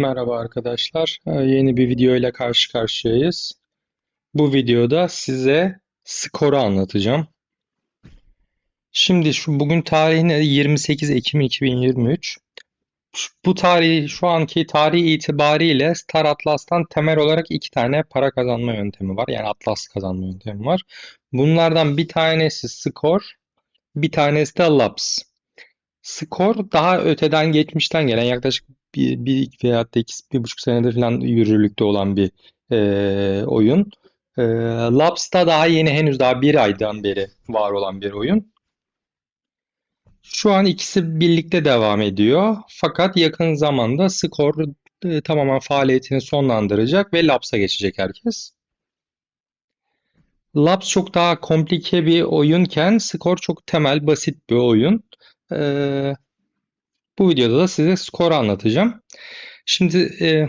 Merhaba arkadaşlar. Ee, Yeni bir video ile karşı karşıyayız. Bu videoda size skoru anlatacağım. Şimdi şu bugün tarihi ne? 28 Ekim 2023. Şu- Bu tarihi şu anki tarih itibariyle Star Atlas'tan temel olarak iki tane para kazanma yöntemi var. Yani Atlas kazanma yöntemi var. Bunlardan bir tanesi skor, bir tanesi de Labs. Skor daha öteden geçmişten gelen yaklaşık bir, bir veya da iki, bir buçuk senedir falan yürürlükte olan bir e, oyun. E, Labs da daha yeni henüz daha bir aydan beri var olan bir oyun. Şu an ikisi birlikte devam ediyor. Fakat yakın zamanda Skor e, tamamen faaliyetini sonlandıracak ve Labs'a geçecek herkes. Labs çok daha komplike bir oyunken Skor çok temel, basit bir oyun. Ee, bu videoda da size skoru anlatacağım. Şimdi e,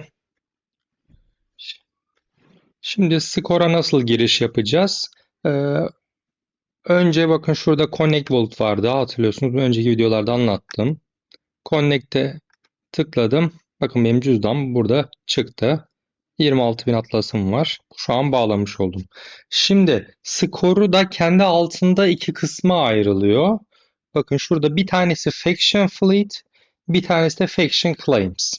şimdi skora nasıl giriş yapacağız? Ee, önce bakın şurada Connect Vault vardı hatırlıyorsunuz. Önceki videolarda anlattım. Connect'e tıkladım. Bakın benim cüzdan burada çıktı. 26.000 atlasım var. Şu an bağlamış oldum. Şimdi skoru da kendi altında iki kısma ayrılıyor. Bakın şurada bir tanesi Faction Fleet, bir tanesi de Faction Claims.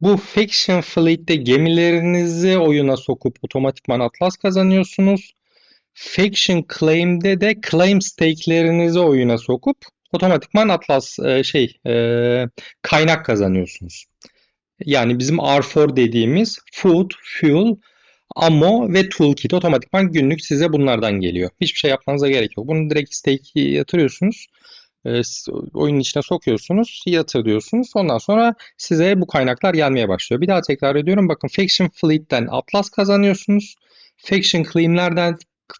Bu Faction Fleet'te gemilerinizi oyuna sokup otomatikman atlas kazanıyorsunuz. Faction Claim'de de claim stake'lerinizi oyuna sokup otomatikman atlas e, şey e, kaynak kazanıyorsunuz. Yani bizim R4 dediğimiz Food, Fuel, Ammo ve Toolkit otomatikman günlük size bunlardan geliyor. Hiçbir şey yapmanıza gerek yok. Bunu direkt stake'e yatırıyorsunuz. E, s- oyunun içine sokuyorsunuz, yatır diyorsunuz. Ondan sonra size bu kaynaklar gelmeye başlıyor. Bir daha tekrar ediyorum. Bakın Faction Fleet'ten Atlas kazanıyorsunuz. Faction Claim'lerden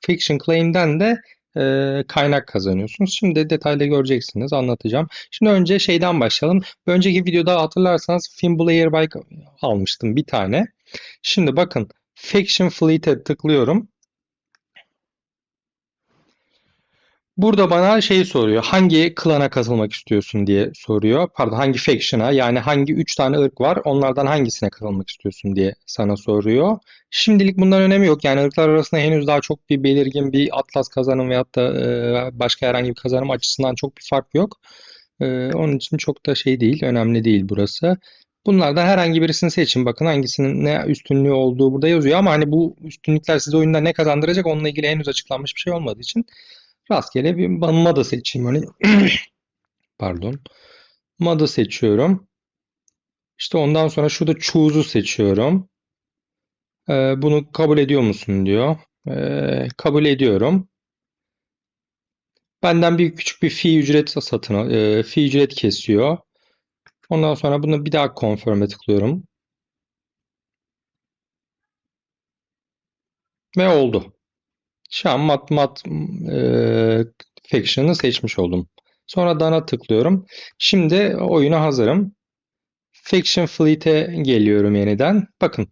Faction Claim'den de e, kaynak kazanıyorsunuz. Şimdi detaylı göreceksiniz. Anlatacağım. Şimdi önce şeyden başlayalım. Önceki videoda hatırlarsanız Fimbul Airbike almıştım bir tane. Şimdi bakın Faction Fleet'e tıklıyorum. Burada bana şey soruyor. Hangi klana katılmak istiyorsun diye soruyor. Pardon hangi faction'a yani hangi 3 tane ırk var onlardan hangisine katılmak istiyorsun diye sana soruyor. Şimdilik bundan önemi yok. Yani ırklar arasında henüz daha çok bir belirgin bir atlas kazanım veyahut da e, başka herhangi bir kazanım açısından çok bir fark yok. E, onun için çok da şey değil, önemli değil burası. Bunlardan herhangi birisini seçin. Bakın hangisinin ne üstünlüğü olduğu burada yazıyor ama hani bu üstünlükler size oyunda ne kazandıracak onunla ilgili henüz açıklanmış bir şey olmadığı için Rastgele bir moda seçeyim. Hani pardon. Moda seçiyorum. İşte ondan sonra şurada choose'u seçiyorum. Ee, bunu kabul ediyor musun diyor. Ee, kabul ediyorum. Benden bir küçük bir fee ücret satın e, fee ücret kesiyor. Ondan sonra bunu bir daha confirm'e tıklıyorum. Ve oldu. Şu an mat mat e, faction'ı seçmiş oldum. Sonra Done'a tıklıyorum. Şimdi oyuna hazırım. Faction Fleet'e geliyorum yeniden. Bakın.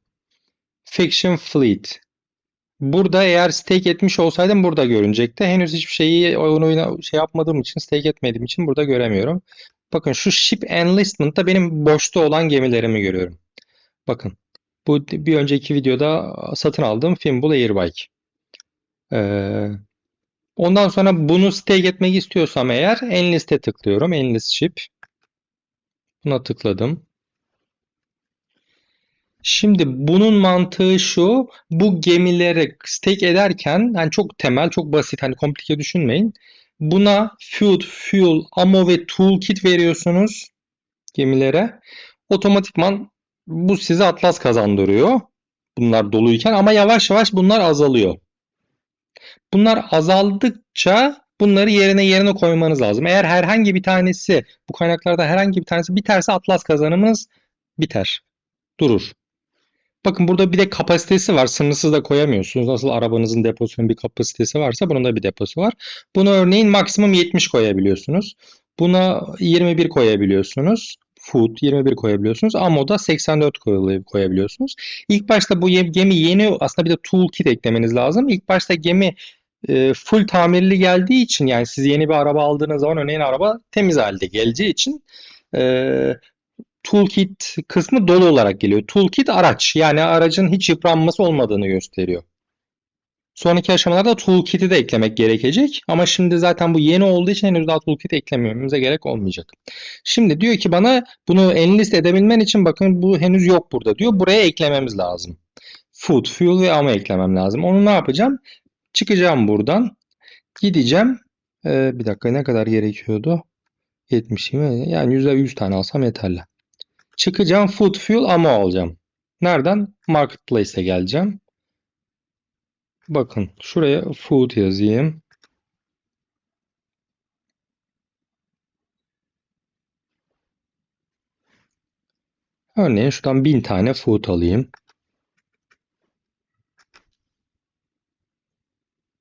Faction Fleet. Burada eğer stake etmiş olsaydım burada görünecekti. Henüz hiçbir şeyi oyun oyuna şey yapmadığım için, stake etmediğim için burada göremiyorum. Bakın şu Ship Enlistment'ta benim boşta olan gemilerimi görüyorum. Bakın. Bu bir önceki videoda satın aldığım Fimbul Airbike. Ee, ondan sonra bunu stake etmek istiyorsam eğer Enlist'e tıklıyorum. Enlist Ship. Buna tıkladım. Şimdi bunun mantığı şu, bu gemileri stake ederken yani çok temel, çok basit, hani komplike düşünmeyin. Buna food, fuel, ammo ve toolkit veriyorsunuz gemilere. Otomatikman bu size atlas kazandırıyor. Bunlar doluyken ama yavaş yavaş bunlar azalıyor. Bunlar azaldıkça bunları yerine yerine koymanız lazım. Eğer herhangi bir tanesi, bu kaynaklarda herhangi bir tanesi biterse atlas kazanımınız biter, durur. Bakın burada bir de kapasitesi var. Sınırsız da koyamıyorsunuz. Nasıl arabanızın deposunun bir kapasitesi varsa bunun da bir deposu var. Buna örneğin maksimum 70 koyabiliyorsunuz. Buna 21 koyabiliyorsunuz. Food 21 koyabiliyorsunuz. Ammo'da 84 koy- koyabiliyorsunuz. İlk başta bu gemi yeni aslında bir de toolkit eklemeniz lazım. İlk başta gemi e, full tamirli geldiği için yani siz yeni bir araba aldığınız zaman örneğin araba temiz halde geleceği için e, toolkit kısmı dolu olarak geliyor. Toolkit araç. Yani aracın hiç yıpranması olmadığını gösteriyor. Sonraki aşamalarda toolkit'i de eklemek gerekecek. Ama şimdi zaten bu yeni olduğu için henüz daha toolkit eklememize gerek olmayacak. Şimdi diyor ki bana bunu enlist edebilmen için bakın bu henüz yok burada diyor. Buraya eklememiz lazım. Food, fuel ve ammo eklemem lazım. Onu ne yapacağım? Çıkacağım buradan. Gideceğim. Ee, bir dakika ne kadar gerekiyordu? 70 20 yani 100'e 100 tane alsam yeterli. Çıkacağım food, fuel, ammo alacağım. Nereden? Marketplace'e geleceğim. Bakın şuraya food yazayım. Örneğin şuradan 1000 tane food alayım.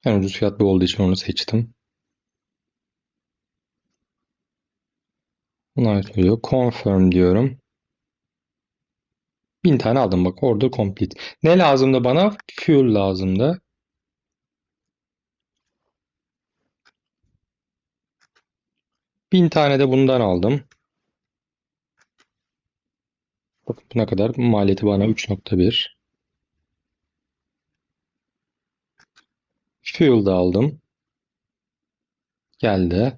En ucuz fiyat bu olduğu için onu seçtim. Bunlar söylüyor. Confirm diyorum. 1000 tane aldım bak order complete. Ne lazımdı bana? Fuel lazımdı. Bin tane de bundan aldım. Bakın ne kadar maliyeti bana 3.1. Fuel da aldım. Geldi.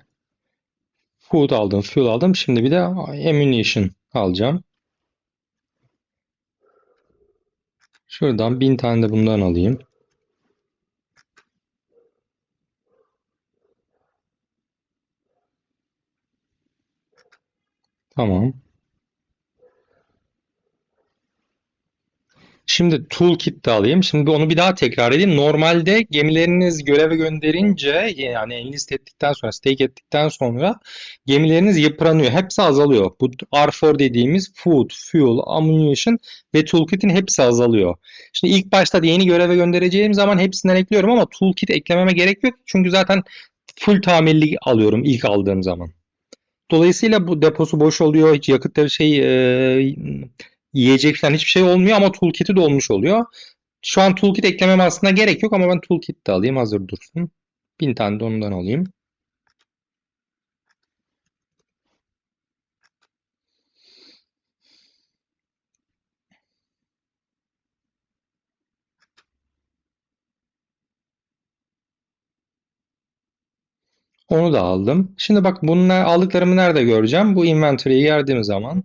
Food aldım, fuel aldım. Şimdi bir de ammunition alacağım. Şuradan bin tane de bundan alayım. Tamam. Şimdi toolkit de alayım. Şimdi onu bir daha tekrar edeyim. Normalde gemileriniz göreve gönderince yani enlist ettikten sonra, stake ettikten sonra gemileriniz yıpranıyor. Hepsi azalıyor. Bu R4 dediğimiz food, fuel, ammunition ve toolkit'in hepsi azalıyor. Şimdi ilk başta yeni göreve göndereceğim zaman hepsinden ekliyorum ama toolkit eklememe gerek yok. Çünkü zaten full tamirli alıyorum ilk aldığım zaman. Dolayısıyla bu deposu boş oluyor. Hiç yakıtları şey e, yiyecek falan hiçbir şey olmuyor ama toolkit'i dolmuş oluyor. Şu an toolkit eklemem aslında gerek yok ama ben toolkit de alayım hazır dursun. Bin tane de ondan alayım. Onu da aldım. Şimdi bak bunlar aldıklarımı nerede göreceğim? Bu inventory'ye girdiğim zaman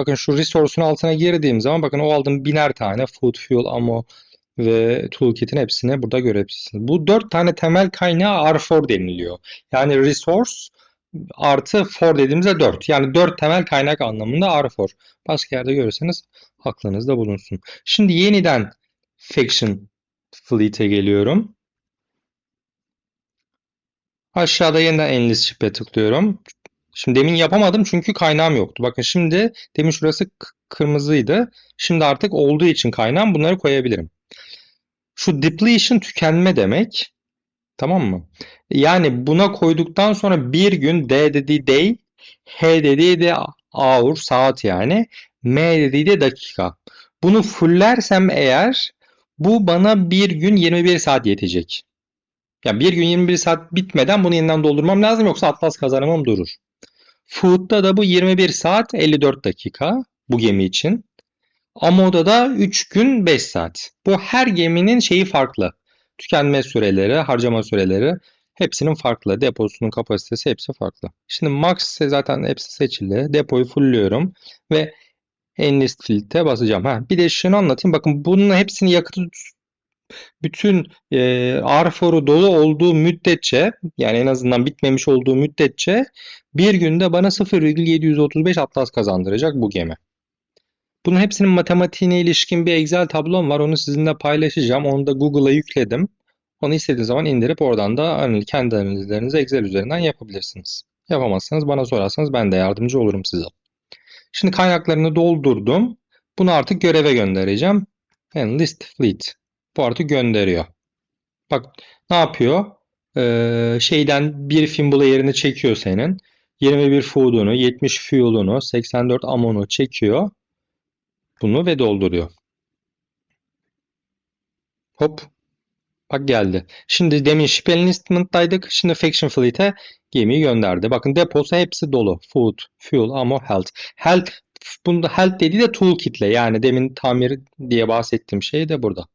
bakın şu resource'un altına girdiğim zaman bakın o aldığım biner tane food, fuel, ammo ve toolkit'in hepsini burada görebilirsiniz. Bu dört tane temel kaynağı R4 deniliyor. Yani resource artı for dediğimizde 4. Yani 4 temel kaynak anlamında R4. Başka yerde görürseniz aklınızda bulunsun. Şimdi yeniden Faction Fleet'e geliyorum. Aşağıda yeniden Endless Ship'e tıklıyorum. Şimdi demin yapamadım çünkü kaynağım yoktu. Bakın şimdi demin şurası kırmızıydı. Şimdi artık olduğu için kaynağım bunları koyabilirim. Şu depletion tükenme demek. Tamam mı? Yani buna koyduktan sonra bir gün D dediği day, H dediği de hour, saat yani. M dediği de dakika. Bunu fullersem eğer bu bana bir gün 21 saat yetecek. Yani bir gün 21 saat bitmeden bunu yeniden doldurmam lazım yoksa Atlas kazanımım durur. Food'da da bu 21 saat 54 dakika bu gemi için. Amo'da da 3 gün 5 saat. Bu her geminin şeyi farklı. Tükenme süreleri, harcama süreleri hepsinin farklı. Deposunun kapasitesi hepsi farklı. Şimdi max zaten hepsi seçili. Depoyu fullliyorum ve enlist filtre basacağım. Ha, bir de şunu anlatayım. Bakın bunun hepsini yakıtı bütün e, R4'u dolu olduğu müddetçe yani en azından bitmemiş olduğu müddetçe bir günde bana 0,735 atlas kazandıracak bu gemi. Bunun hepsinin matematiğine ilişkin bir Excel tablom var. Onu sizinle paylaşacağım. Onu da Google'a yükledim. Onu istediğiniz zaman indirip oradan da kendi analizlerinizi Excel üzerinden yapabilirsiniz. Yapamazsanız bana sorarsanız ben de yardımcı olurum size. Şimdi kaynaklarını doldurdum. Bunu artık göreve göndereceğim. Enlist Fleet. Bu artık gönderiyor. Bak ne yapıyor? Ee, şeyden bir fimbula yerini çekiyor senin. 21 food'unu, 70 fuel'unu, 84 ammon'u çekiyor. Bunu ve dolduruyor. Hop. Bak geldi. Şimdi demin ship enlistment'daydık. Şimdi faction fleet'e gemiyi gönderdi. Bakın deposu hepsi dolu. Food, fuel, ammo, health. Health Bunda help dediği de toolkit'le yani demin tamir diye bahsettiğim şey de burada.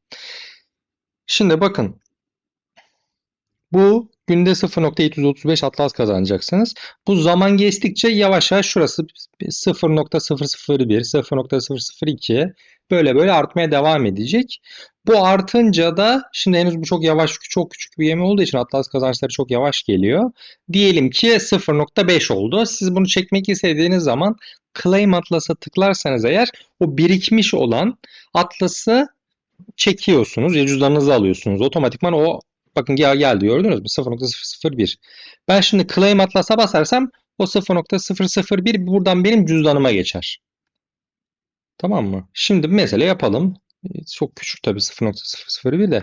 Şimdi bakın bu günde 0.735 atlas kazanacaksınız. Bu zaman geçtikçe yavaş yavaş şurası 0.001, 0.002 böyle böyle artmaya devam edecek. Bu artınca da şimdi henüz bu çok yavaş çok küçük bir yeme olduğu için atlas kazançları çok yavaş geliyor. Diyelim ki 0.5 oldu. Siz bunu çekmek istediğiniz zaman Claim Atlas'a tıklarsanız eğer o birikmiş olan atlası çekiyorsunuz ya cüzdanınıza alıyorsunuz. Otomatikman o bakın gel geldi gördünüz mü? 0.001. Ben şimdi Claim Atlas'a basarsam o 0.001 buradan benim cüzdanıma geçer. Tamam mı? Şimdi mesele yapalım. Çok küçük tabii 0.001 de.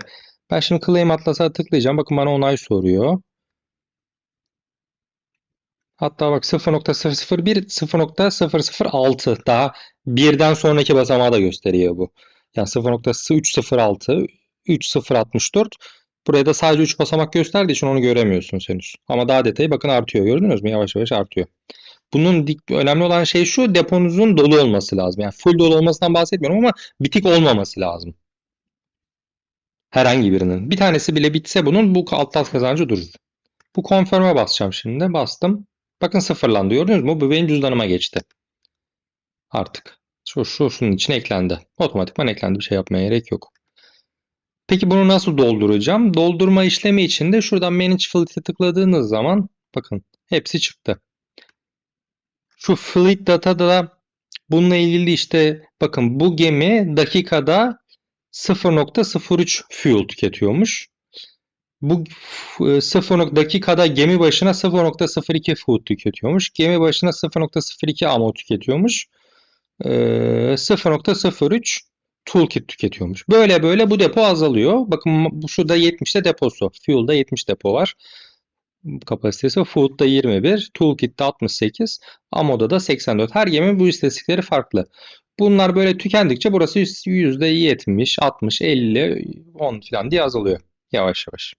Ben şimdi Claim Atlas'a tıklayacağım. Bakın bana onay soruyor. Hatta bak 0.001, 0.006 daha birden sonraki basamağı da gösteriyor bu. Yani 0.306, 3064. Buraya da sadece 3 basamak gösterdiği için onu göremiyorsunuz henüz. Ama daha detayı bakın artıyor. Gördünüz mü? Yavaş yavaş artıyor. Bunun önemli olan şey şu deponuzun dolu olması lazım. Yani full dolu olmasından bahsetmiyorum ama bitik olmaması lazım. Herhangi birinin. Bir tanesi bile bitse bunun bu alt tas kazancı durur. Bu confirm'e basacağım şimdi. Bastım. Bakın sıfırlandı. Gördünüz mü? Bu benim cüzdanıma geçti. Artık. Şu, şu şunun için eklendi. Otomatikman eklendi. Bir şey yapmaya gerek yok. Peki bunu nasıl dolduracağım? Doldurma işlemi için de şuradan Manage Fleet'e tıkladığınız zaman bakın hepsi çıktı. Şu Fleet Data'da da bununla ilgili işte bakın bu gemi dakikada 0.03 fuel tüketiyormuş. Bu 0. dakikada gemi başına 0.02 food tüketiyormuş. Gemi başına 0.02 ammo tüketiyormuş. 0.03 toolkit tüketiyormuş. Böyle böyle bu depo azalıyor. Bakın bu şurada 70'te deposu. Fuel'da 70 depo var. Kapasitesi Food'da 21, Toolkit'te 68, Ammo'da da 84. Her gemi bu istatistikleri farklı. Bunlar böyle tükendikçe burası %70, 60, 50, 10 falan diye azalıyor. Yavaş yavaş.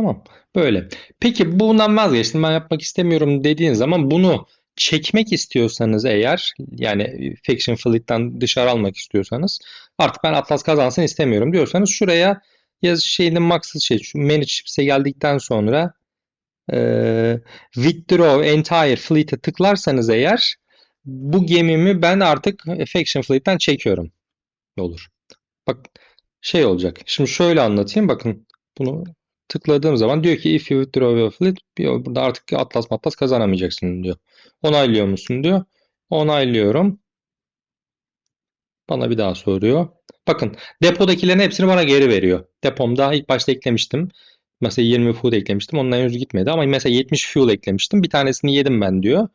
Tamam. Böyle. Peki bundan vazgeçtim ben yapmak istemiyorum dediğin zaman bunu çekmek istiyorsanız eğer yani Faction Fleet'ten dışarı almak istiyorsanız artık ben Atlas kazansın istemiyorum diyorsanız şuraya yaz şeyinin maksız şey şu Manage geldikten sonra e, Withdraw Entire Fleet'e tıklarsanız eğer bu gemimi ben artık Faction Fleet'ten çekiyorum. Olur. Bak şey olacak. Şimdi şöyle anlatayım. Bakın bunu tıkladığım zaman diyor ki if you withdraw your fleet burada artık atlas matlas kazanamayacaksın diyor. Onaylıyor musun diyor. Onaylıyorum. Bana bir daha soruyor. Bakın depodakilerin hepsini bana geri veriyor. Depomda ilk başta eklemiştim. Mesela 20 food eklemiştim. Ondan henüz gitmedi ama mesela 70 fuel eklemiştim. Bir tanesini yedim ben diyor.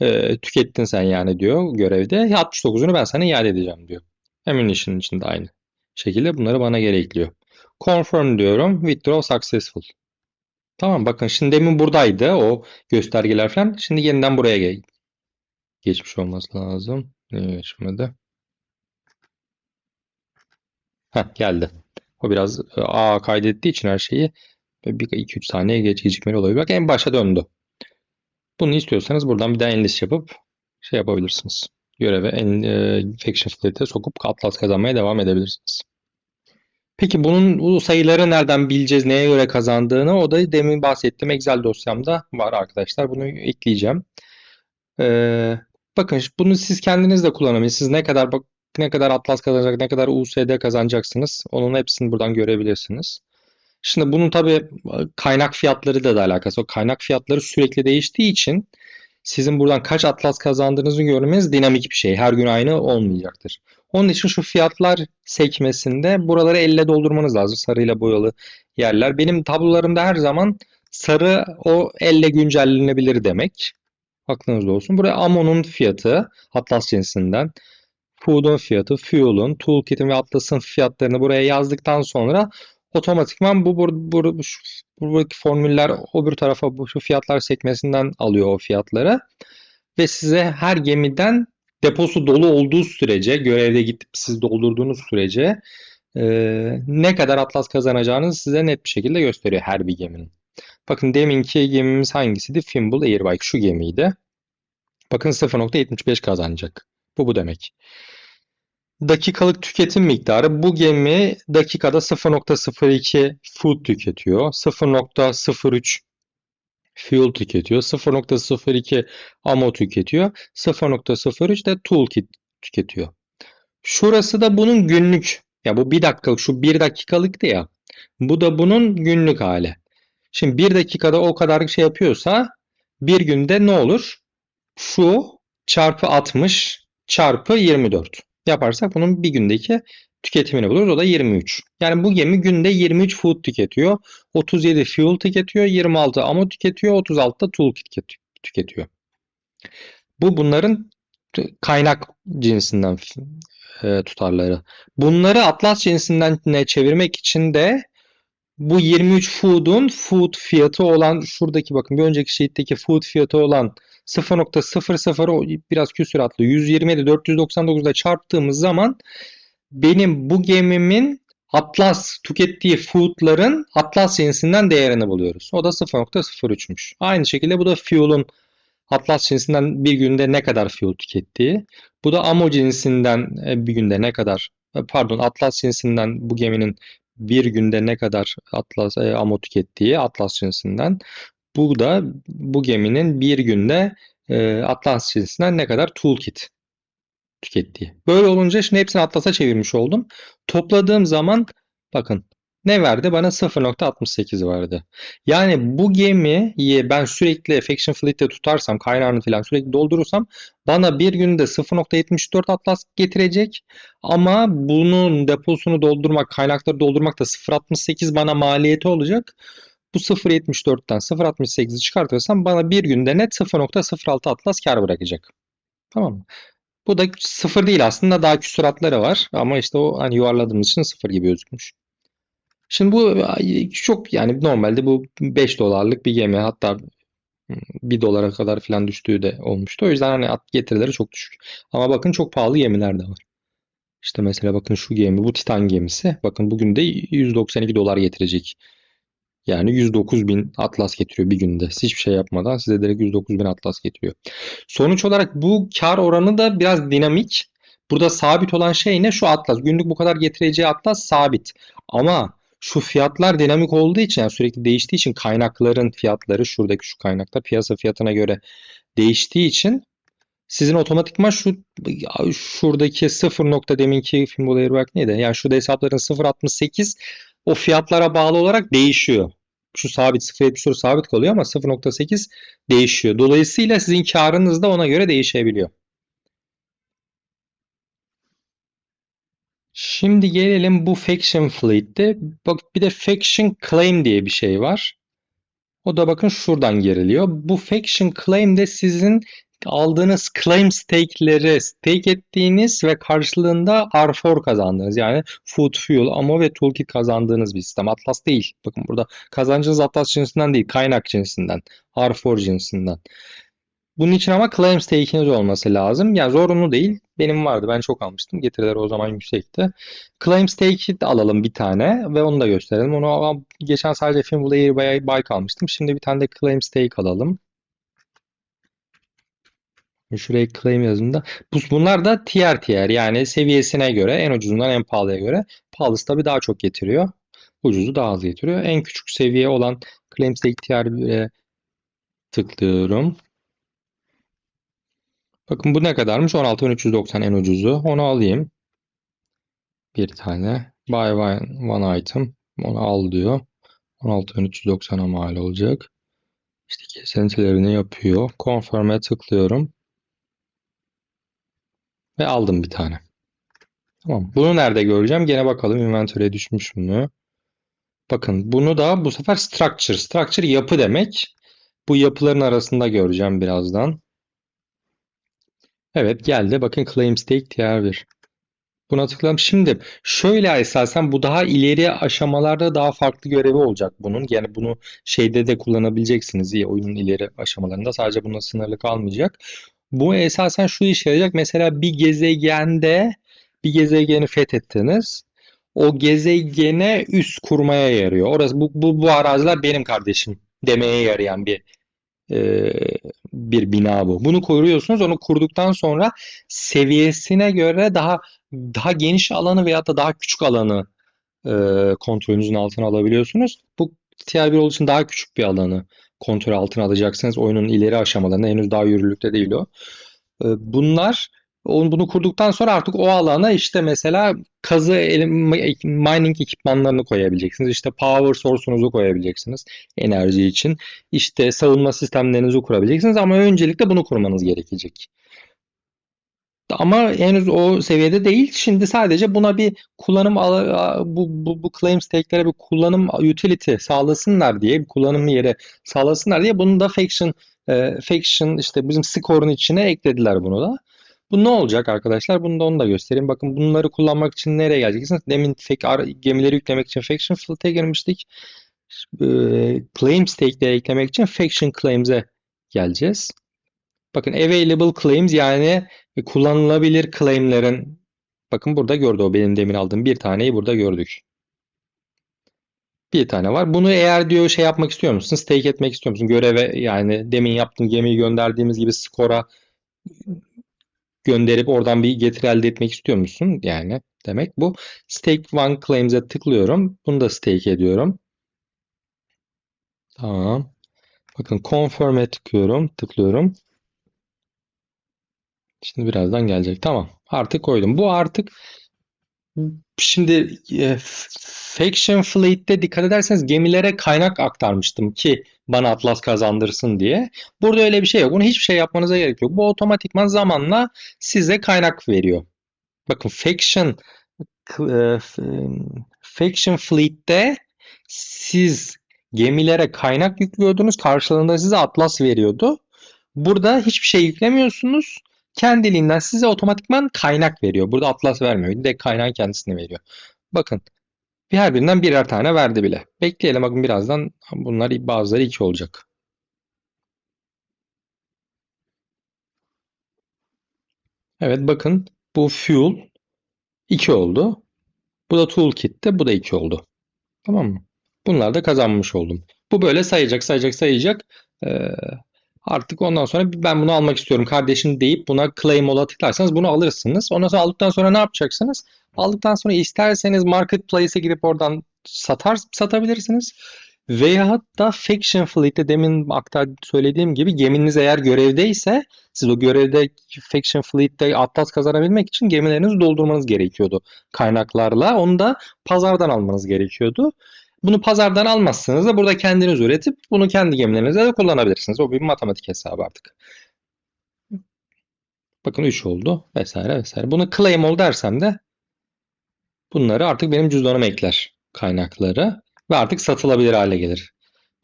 E, tükettin sen yani diyor görevde. 69'unu ben sana iade edeceğim diyor. Ammunition için de aynı şekilde bunları bana geri ekliyor. Confirm diyorum. Withdraw successful. Tamam bakın şimdi demin buradaydı o göstergeler falan. Şimdi yeniden buraya gel geçmiş olması lazım. Niye geçmedi? Heh, geldi. O biraz A kaydettiği için her şeyi bir 2-3 saniye geç gecikmeli olabilir. Bak en başa döndü. Bunu istiyorsanız buradan bir daha enlist yapıp şey yapabilirsiniz. Göreve en, e, Faction Fleet'e sokup Atlas kazanmaya devam edebilirsiniz. Peki bunun bu sayıları nereden bileceğiz, neye göre kazandığını? O da demin bahsettiğim Excel dosyamda var arkadaşlar. Bunu ekleyeceğim. Ee, bakın bunu siz kendiniz de kullanabilirsiniz. Ne kadar bak ne kadar Atlas kazanacak, ne kadar USD kazanacaksınız. Onun hepsini buradan görebilirsiniz. Şimdi bunun tabii kaynak fiyatları da, da alakası. O kaynak fiyatları sürekli değiştiği için sizin buradan kaç Atlas kazandığınızı görmeniz dinamik bir şey. Her gün aynı olmayacaktır. Onun için şu fiyatlar sekmesinde buraları elle doldurmanız lazım. Sarıyla boyalı yerler. Benim tablolarımda her zaman sarı o elle güncellenebilir demek. Aklınızda olsun. Buraya Ammon'un fiyatı Atlas cinsinden. Food'un fiyatı, Fuel'un, Toolkit'in ve Atlas'ın fiyatlarını buraya yazdıktan sonra otomatikman bu, bu, bu, şu, buradaki formüller o bir tarafa bu şu fiyatlar sekmesinden alıyor o fiyatları. Ve size her gemiden deposu dolu olduğu sürece, görevde gidip siz doldurduğunuz sürece e, ne kadar atlas kazanacağınızı size net bir şekilde gösteriyor her bir geminin. Bakın deminki gemimiz hangisiydi? Fimbul Airbike şu gemiydi. Bakın 0.75 kazanacak. Bu bu demek. Dakikalık tüketim miktarı bu gemi dakikada 0.02 food tüketiyor. 0.03 fuel tüketiyor. 0.02 ammo tüketiyor. 0.03 de toolkit tüketiyor. Şurası da bunun günlük. Ya bu bir dakikalık şu bir dakikalıktı ya. Bu da bunun günlük hali. Şimdi bir dakikada o kadar şey yapıyorsa bir günde ne olur? Şu çarpı 60 çarpı 24 yaparsak bunun bir gündeki tüketimini buluruz. O da 23. Yani bu gemi günde 23 food tüketiyor. 37 fuel tüketiyor. 26 ammo tüketiyor. 36 da toolkit tüketiyor. Bu bunların kaynak cinsinden e, tutarları. Bunları Atlas cinsinden ne çevirmek için de bu 23 food'un food fiyatı olan şuradaki bakın bir önceki sheet'teki food fiyatı olan 0.00 biraz küsuratlı 127 499'da çarptığımız zaman benim bu gemimin Atlas tükettiği food'ların Atlas cinsinden değerini buluyoruz. O da 0.03'müş. Aynı şekilde bu da fuel'un Atlas cinsinden bir günde ne kadar fuel tükettiği. Bu da Amo cinsinden bir günde ne kadar pardon Atlas cinsinden bu geminin bir günde ne kadar Atlas e, Amo tükettiği Atlas cinsinden. Bu da bu geminin bir günde e, Atlas cinsinden ne kadar toolkit tükettiği. Böyle olunca şimdi hepsini Atlas'a çevirmiş oldum. Topladığım zaman bakın ne verdi? Bana 0.68 verdi. Yani bu gemiyi ben sürekli Faction Fleet'te tutarsam, kaynağını falan sürekli doldurursam bana bir günde 0.74 Atlas getirecek. Ama bunun deposunu doldurmak, kaynakları doldurmak da 0.68 bana maliyeti olacak. Bu 0.74'ten 0.68'i çıkartırsam bana bir günde net 0.06 Atlas kar bırakacak. Tamam mı? Bu da sıfır değil aslında daha küsuratları var ama işte o hani yuvarladığımız için sıfır gibi gözükmüş. Şimdi bu çok yani normalde bu 5 dolarlık bir gemi hatta 1 dolara kadar falan düştüğü de olmuştu. O yüzden hani getirileri çok düşük. Ama bakın çok pahalı gemiler de var. İşte mesela bakın şu gemi bu Titan gemisi. Bakın bugün de 192 dolar getirecek. Yani 109 bin atlas getiriyor bir günde. Hiçbir şey yapmadan size direkt 109 bin atlas getiriyor. Sonuç olarak bu kar oranı da biraz dinamik. Burada sabit olan şey ne? Şu atlas. Günlük bu kadar getireceği atlas sabit. Ama şu fiyatlar dinamik olduğu için yani sürekli değiştiği için kaynakların fiyatları şuradaki şu kaynaklar piyasa fiyatına göre değiştiği için sizin otomatikman şu şuradaki 0 nokta deminki Fimbul Airbag neydi? Yani şurada hesapların 0.68 o fiyatlara bağlı olarak değişiyor. Şu sabit 0.74 sabit kalıyor ama 0.8 değişiyor. Dolayısıyla sizin karınız da ona göre değişebiliyor. Şimdi gelelim bu Faction Fleet'te. Bak bir de Faction Claim diye bir şey var. O da bakın şuradan geriliyor. Bu Faction Claim'de sizin aldığınız claim stake'leri stake ettiğiniz ve karşılığında R4 kazandığınız yani food, fuel, ammo ve toolkit kazandığınız bir sistem. Atlas değil. Bakın burada kazancınız Atlas cinsinden değil, kaynak cinsinden, R4 cinsinden. Bunun için ama claim stake'iniz olması lazım. Yani zorunlu değil. Benim vardı. Ben çok almıştım. Getirileri o zaman yüksekti. Claim stake'i de alalım bir tane ve onu da gösterelim. Onu geçen sadece Fimbul Airbike almıştım. Şimdi bir tane de claim stake alalım. Şuraya claim yazımda. Bunlar da tier tier yani seviyesine göre en ucuzundan en pahalıya göre. Pahalısı tabii daha çok getiriyor. Ucuzu daha az getiriyor. En küçük seviye olan claim stake tier 1'e tıklıyorum. Bakın bu ne kadarmış? 16.390 en ucuzu. Onu alayım. Bir tane. Buy one, one item. Onu al diyor. 16.390'a mal olacak. İşte kesintilerini yapıyor. Confirm'e tıklıyorum. Ve aldım bir tane. Tamam. Bunu nerede göreceğim? Gene bakalım inventory'e düşmüş mü? Bakın bunu da bu sefer structure. Structure yapı demek. Bu yapıların arasında göreceğim birazdan. Evet geldi. Bakın claim stake tier 1. Buna tıkladım. Şimdi şöyle esasen bu daha ileri aşamalarda daha farklı görevi olacak bunun. Yani bunu şeyde de kullanabileceksiniz. İyi oyunun ileri aşamalarında sadece buna sınırlı kalmayacak. Bu esasen şu işe yarayacak. Mesela bir gezegende bir gezegeni fethettiniz. O gezegene üst kurmaya yarıyor. Orası bu, bu, bu araziler benim kardeşim demeye yarayan bir e, bir bina bu. Bunu koruyorsunuz. Onu kurduktan sonra seviyesine göre daha daha geniş alanı veya da daha küçük alanı e, kontrolünüzün altına alabiliyorsunuz. Bu tier 1 olduğu için daha küçük bir alanı kontrol altına alacaksınız. Oyunun ileri aşamalarında henüz daha yürürlükte değil o. E, bunlar onu bunu kurduktan sonra artık o alana işte mesela kazı mining ekipmanlarını koyabileceksiniz. İşte power source'unuzu koyabileceksiniz enerji için. İşte savunma sistemlerinizi kurabileceksiniz ama öncelikle bunu kurmanız gerekecek. Ama henüz o seviyede değil. Şimdi sadece buna bir kullanım bu, bu, bu claim stake'lere bir kullanım utility sağlasınlar diye, bir kullanım yeri sağlasınlar diye bunu da faction e, faction işte bizim score'un içine eklediler bunu da. Bu ne olacak arkadaşlar? Bunu da onu da göstereyim. Bakın bunları kullanmak için nereye geleceksiniz? Demin fake, gemileri yüklemek için faction fleet'e girmiştik. E, claim stake'leri eklemek için faction claims'e geleceğiz. Bakın available claims yani kullanılabilir claimlerin bakın burada gördü o benim demin aldığım bir taneyi burada gördük. Bir tane var. Bunu eğer diyor şey yapmak istiyor musun? Stake etmek istiyor musun? Göreve yani demin yaptığım gemiyi gönderdiğimiz gibi skora gönderip oradan bir getiri elde etmek istiyor musun? Yani demek bu. Stake one claims'e tıklıyorum. Bunu da stake ediyorum. Tamam. Bakın confirm'e tıklıyorum. Tıklıyorum. Şimdi birazdan gelecek. Tamam. Artık koydum. Bu artık şimdi e, Faction Fleet'te dikkat ederseniz gemilere kaynak aktarmıştım ki bana Atlas kazandırsın diye. Burada öyle bir şey yok. Bunu hiçbir şey yapmanıza gerek yok. Bu otomatikman zamanla size kaynak veriyor. Bakın Faction e, Faction Fleet'te siz gemilere kaynak yüklüyordunuz. Karşılığında size Atlas veriyordu. Burada hiçbir şey yüklemiyorsunuz kendiliğinden size otomatikman kaynak veriyor. Burada Atlas vermiyor. Direkt kaynağın kendisini veriyor. Bakın her birinden birer tane verdi bile. Bekleyelim bakın birazdan bunlar bazıları 2 olacak. Evet bakın bu fuel 2 oldu. Bu da toolkit'te bu da 2 oldu. Tamam mı? Bunlar da kazanmış oldum. Bu böyle sayacak sayacak sayacak. Ee, Artık ondan sonra ben bunu almak istiyorum kardeşim deyip buna claim ola tıklarsanız bunu alırsınız. Ondan sonra aldıktan sonra ne yapacaksınız? Aldıktan sonra isterseniz marketplace'e girip oradan satar satabilirsiniz. Veya da Faction Fleet'te demin aktar söylediğim gibi geminiz eğer görevdeyse siz o görevde Faction Fleet'te Atlas kazanabilmek için gemilerinizi doldurmanız gerekiyordu kaynaklarla. Onu da pazardan almanız gerekiyordu. Bunu pazardan almazsınız da burada kendiniz üretip bunu kendi gemilerinizde de kullanabilirsiniz. O bir matematik hesabı artık. Bakın 3 oldu vesaire vesaire. Bunu claim ol dersem de bunları artık benim cüzdanıma ekler kaynakları ve artık satılabilir hale gelir.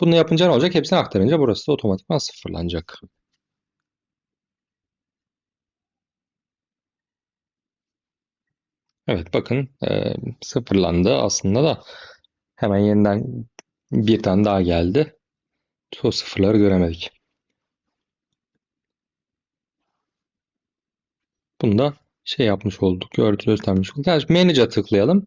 Bunu yapınca ne olacak? Hepsini aktarınca burası da otomatikman sıfırlanacak. Evet bakın e, sıfırlandı aslında da Hemen yeniden bir tane daha geldi. O sıfırları göremedik. Bunu da şey yapmış olduk. Görüntü göstermiş olduk. Yani manage'a tıklayalım.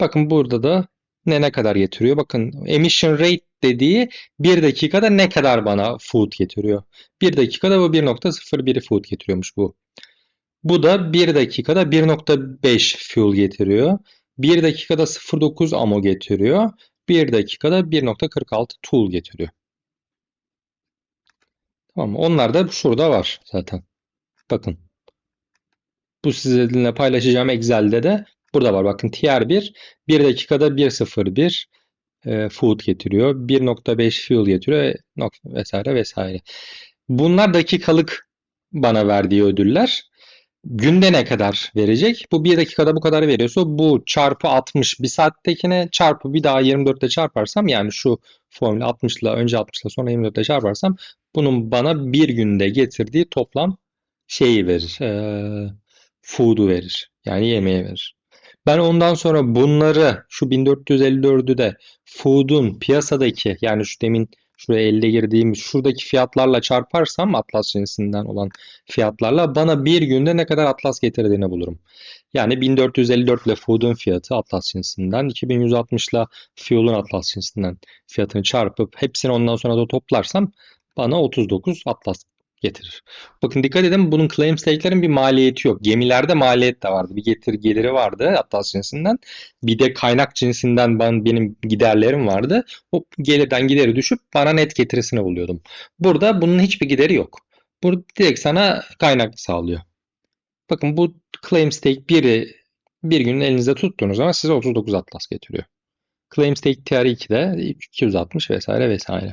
Bakın burada da ne ne kadar getiriyor. Bakın emission rate dediği bir dakikada ne kadar bana food getiriyor. Bir dakikada bu 1.01 food getiriyormuş bu. Bu da bir dakikada 1.5 fuel getiriyor. 1 dakikada 0.9 amo getiriyor. 1 dakikada 1.46 tool getiriyor. Tamam Onlar da şurada var zaten. Bakın. Bu sizinle paylaşacağım Excel'de de burada var. Bakın tier 1 1 dakikada 1.01 e, food getiriyor. 1.5 fuel getiriyor vesaire vesaire. Bunlar dakikalık bana verdiği ödüller günde ne kadar verecek? Bu bir dakikada bu kadar veriyorsa bu çarpı 60 bir saattekine çarpı bir daha 24'te çarparsam yani şu formülü 60 ile önce 60 ile sonra 24'te çarparsam bunun bana bir günde getirdiği toplam şeyi verir. E, food'u verir. Yani yemeği verir. Ben ondan sonra bunları şu 1454'ü de food'un piyasadaki yani şu demin şuraya elde girdiğimiz şuradaki fiyatlarla çarparsam Atlas cinsinden olan fiyatlarla bana bir günde ne kadar Atlas getirdiğini bulurum. Yani 1454 ile Food'un fiyatı Atlas cinsinden, 2160 ile Fuel'un Atlas cinsinden fiyatını çarpıp hepsini ondan sonra da toplarsam bana 39 Atlas getirir. Bakın dikkat edin bunun claim stake'lerin bir maliyeti yok. Gemilerde maliyet de vardı. Bir getir geliri vardı Atlas cinsinden. Bir de kaynak cinsinden ben, benim giderlerim vardı. O gelirden gideri düşüp bana net getirisini buluyordum. Burada bunun hiçbir gideri yok. Burada direkt sana kaynak sağlıyor. Bakın bu claim stake biri bir gün elinizde tuttuğunuz zaman size 39 Atlas getiriyor. Claim stake TR2'de 260 vesaire vesaire.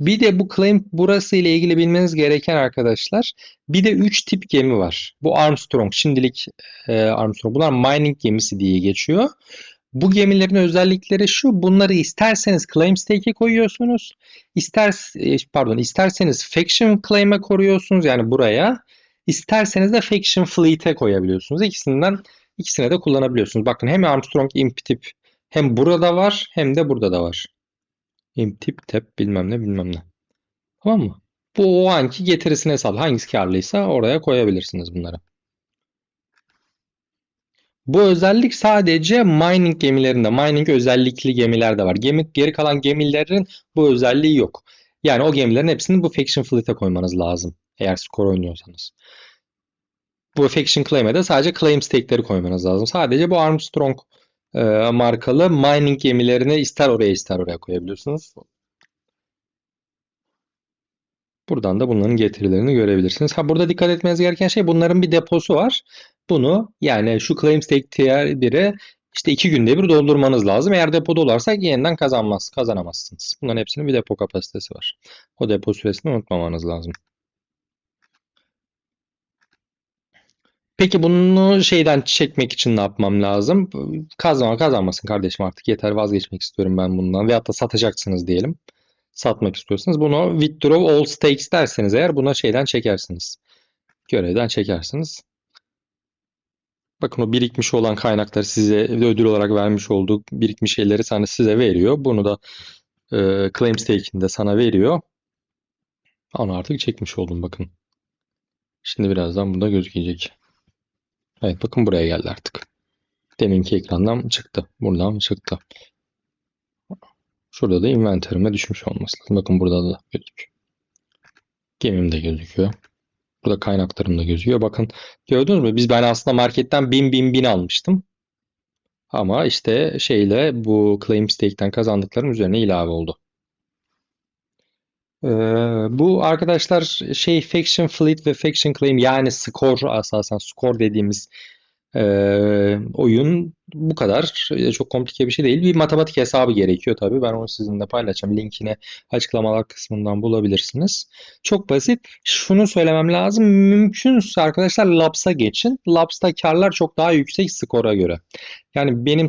Bir de bu claim burası ile ilgili bilmeniz gereken arkadaşlar bir de 3 tip gemi var. Bu Armstrong şimdilik e, Armstrong bunlar mining gemisi diye geçiyor. Bu gemilerin özellikleri şu. Bunları isterseniz claim stake'e koyuyorsunuz. İster e, pardon isterseniz faction claim'e koruyorsunuz yani buraya. İsterseniz de faction fleet'e koyabiliyorsunuz. İkisinden ikisine de kullanabiliyorsunuz. Bakın hem Armstrong imp tip hem burada var hem de burada da var. Imp tip tep bilmem ne bilmem ne. Tamam mı? Bu o anki getirisine hesap. Hangisi karlıysa oraya koyabilirsiniz bunları. Bu özellik sadece mining gemilerinde, mining özellikli gemilerde var. Gemi, geri kalan gemilerin bu özelliği yok. Yani o gemilerin hepsini bu Faction Fleet'e koymanız lazım. Eğer skor oynuyorsanız. Bu Faction Claim'e de sadece Claim Stake'leri koymanız lazım. Sadece bu Armstrong e, markalı mining gemilerini ister oraya ister oraya koyabiliyorsunuz. Buradan da bunların getirilerini görebilirsiniz. Ha burada dikkat etmeniz gereken şey bunların bir deposu var. Bunu yani şu claim stake tier 1'i işte iki günde bir doldurmanız lazım. Eğer depo dolarsak yeniden kazanmaz, kazanamazsınız. Bunların hepsinin bir depo kapasitesi var. O depo süresini unutmamanız lazım. Peki bunu şeyden çekmek için ne yapmam lazım? Kazanma kazanmasın kardeşim artık yeter vazgeçmek istiyorum ben bundan. Veyahut da satacaksınız diyelim. Satmak istiyorsanız bunu withdraw all stakes derseniz eğer buna şeyden çekersiniz. Görevden çekersiniz. Bakın o birikmiş olan kaynakları size ödül olarak vermiş olduğu birikmiş şeyleri sana size veriyor. Bunu da e, claim stake'inde sana veriyor. Onu artık çekmiş oldum bakın. Şimdi birazdan burada gözükecek. Evet bakın buraya geldi artık. Deminki ekrandan çıktı. Buradan çıktı. Şurada da inventörüme düşmüş olması lazım. Bakın burada da gözüküyor. Gemim de gözüküyor. Burada kaynaklarım da gözüküyor. Bakın gördünüz mü? Biz ben aslında marketten 1000 1000 1000 almıştım. Ama işte şeyle bu claim stake'ten kazandıklarım üzerine ilave oldu. Ee, bu arkadaşlar şey Faction Fleet ve Faction Claim yani skor asasen skor dediğimiz e, oyun bu kadar çok komplike bir şey değil. Bir matematik hesabı gerekiyor tabii. Ben onu sizinle paylaşacağım. Linkini açıklamalar kısmından bulabilirsiniz. Çok basit. Şunu söylemem lazım. Mümkünse arkadaşlar Labs'a geçin. Labs'ta karlar çok daha yüksek skora göre. Yani benim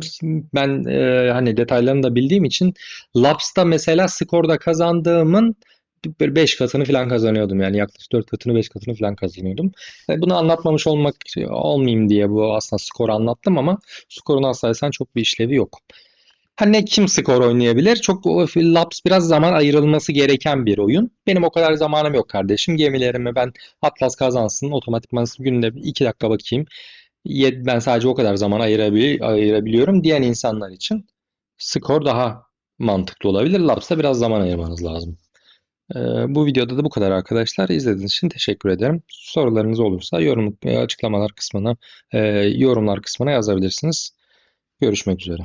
ben e, hani detaylarını da bildiğim için Labs'ta mesela skorda kazandığımın böyle 5 katını falan kazanıyordum yani yaklaşık 4 katını 5 katını falan kazanıyordum. Yani bunu anlatmamış olmak olmayayım diye bu aslında skoru anlattım ama skorun aslında çok bir işlevi yok. Hani kim skor oynayabilir? Çok Labs biraz zaman ayrılması gereken bir oyun. Benim o kadar zamanım yok kardeşim. Gemilerimi ben Atlas kazansın otomatikman günde 2 dakika bakayım. Ben sadece o kadar zaman ayırabili ayırabiliyorum. Diğer insanlar için skor daha mantıklı olabilir. Labs'ta biraz zaman ayırmanız lazım. Ee, bu videoda da bu kadar arkadaşlar. İzlediğiniz için teşekkür ederim. Sorularınız olursa yorum açıklamalar kısmına, e, yorumlar kısmına yazabilirsiniz. Görüşmek üzere.